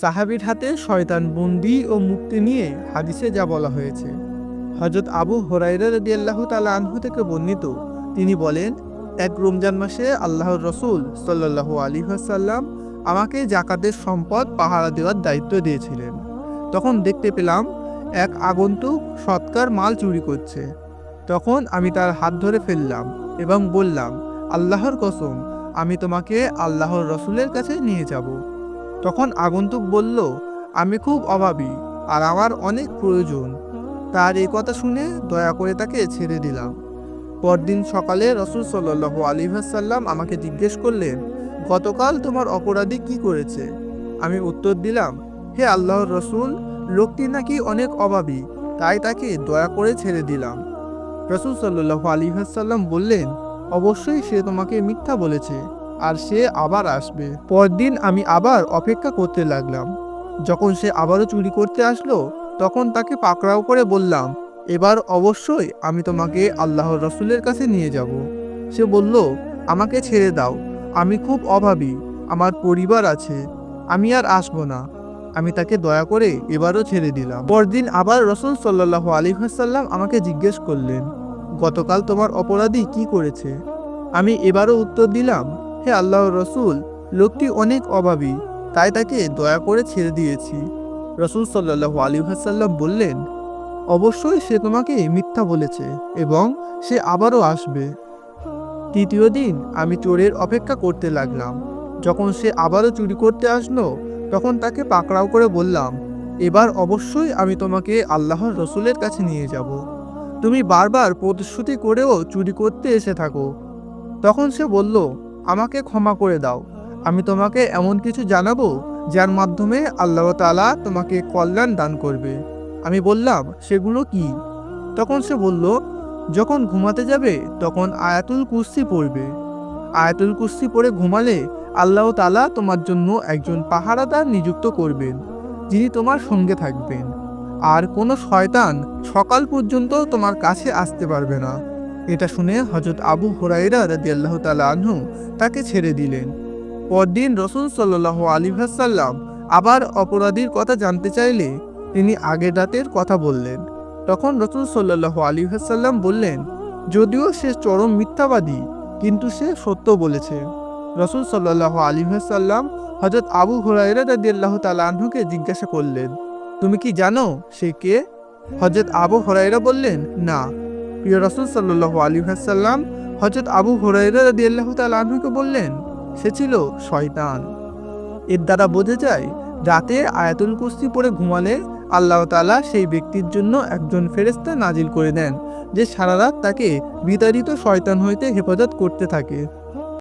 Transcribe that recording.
সাহাবির হাতে শয়তান বন্দি ও মুক্তি নিয়ে হাদিসে যা বলা হয়েছে। হজরত আবু হরাইরা রদিয়াল্লাহ তালা আনহু থেকে বর্ণিত, তিনি বলেন, এক রমজান মাসে আল্লাহর রসুল সাল্লাহ আলী সাল্লাম আমাকে জাকাতের সম্পদ, পাহারা দেওয়ার দায়িত্ব দিয়েছিলেন। তখন দেখতে পেলাম, এক আগন্তুক সৎকার মাল চুরি করছে। তখন আমি তার হাত ধরে ফেললাম এবং বললাম, আল্লাহর কসম, আমি তোমাকে আল্লাহর রসুলের কাছে নিয়ে যাব। তখন আগন্তুক বলল, আমি খুব অভাবী আর আমার অনেক প্রয়োজন। তার এই কথা শুনে দয়া করে তাকে ছেড়ে দিলাম। পরদিন সকালে রসুল সাল্লাহ আলী সাল্লাম আমাকে জিজ্ঞেস করলেন, গতকাল তোমার অপরাধী কি করেছে? আমি উত্তর দিলাম, হে আল্লাহর রসুল, লোকটি নাকি অনেক অভাবী, তাই তাকে দয়া করে ছেড়ে দিলাম। রসুল সাল্লাহ আলী সাল্লাম বললেন, অবশ্যই সে তোমাকে মিথ্যা বলেছে। আর সে আবার আসবে। পরদিন আমি আবার অপেক্ষা করতে লাগলাম। যখন সে আবারও চুরি করতে আসলো, তখন তাকে পাকড়াও করে বললাম, এবার অবশ্যই আমি তোমাকে আল্লাহর রসুলের কাছে নিয়ে যাব। সে বলল, আমাকে ছেড়ে দাও। আমি খুব অভাবী, আমার পরিবার আছে, আমি আর আসব না। আমি তাকে দয়া করে এবারও ছেড়ে দিলাম। পরদিন আবার রসুল সাল্লাহ আলী হাসাল্লাম আমাকে জিজ্ঞেস করলেন, গতকাল তোমার অপরাধী কি করেছে? আমি এবারও উত্তর দিলাম হে আল্লাহর রসুল, লোকটি অনেক অভাবী, তাই তাকে দয়া করে ছেড়ে দিয়েছি। রসুল সাল্লাহ আলী হাসাল্লাম বললেন, অবশ্যই সে তোমাকে মিথ্যা বলেছে এবং সে আবারও আসবে। তৃতীয় দিন আমি চোরের অপেক্ষা করতে লাগলাম। যখন সে আবারও চুরি করতে আসলো, তখন তাকে পাকড়াও করে বললাম, এবার অবশ্যই আমি তোমাকে আল্লাহর রসুলের কাছে নিয়ে যাব। তুমি বারবার প্রতিশ্রুতি করেও চুরি করতে এসে থাকো। তখন সে বলল আমাকে ক্ষমা করে দাও। আমি তোমাকে এমন কিছু জানাব যার মাধ্যমে আল্লাহ তালা তোমাকে কল্যাণ দান করবে। আমি বললাম, সেগুলো কি? তখন সে বলল, যখন ঘুমাতে যাবে, তখন আয়াতুল কুস্তি পড়বে। আয়াতুল কুস্তি পড়ে ঘুমালে আল্লাহ তালা তোমার জন্য একজন পাহারাদার নিযুক্ত করবেন, যিনি তোমার সঙ্গে থাকবেন। আর কোনো শয়তান সকাল পর্যন্ত তোমার কাছে আসতে পারবে না। এটা শুনে হজরত আবু হুরাইরা রাদিয়াল্লাহু তাআলা আনহু তাকে ছেড়ে দিলেন। পরদিন রসুল সাল্লাহ আলী সাল্লাম আবার অপরাধীর কথা জানতে চাইলে তিনি আগের রাতের কথা বললেন। তখন রসুল সাল্লাহ আলী সাল্লাম বললেন, যদিও সে চরম মিথ্যাবাদী, কিন্তু সে সত্য বলেছে। রসুল সাল্লাহ আলী সাল্লাম হজরত আবু হুরাইরা রাদিয়াল্লাহু তাআলা আনহুকে জিজ্ঞাসা করলেন, তুমি কি জানো সে কে? হজরত আবু হুরাইরা বললেন, না। প্রিয় রাসুল সাল্লাহ আলী হাসাল্লাম হজরত আবু হুরাইরা রাদিয়াল্লাহু তাআলা আনহুকে বললেন, সে ছিল শয়তান। এর দ্বারা বোঝা যায়, রাতে আয়াতুল কুস্তি পরে ঘুমালে আল্লাহ তালা সেই ব্যক্তির জন্য একজন ফেরেস্তা নাজিল করে দেন, যে সারা রাত তাকে বিতাড়িত শয়তান হইতে হেফাজত করতে থাকে।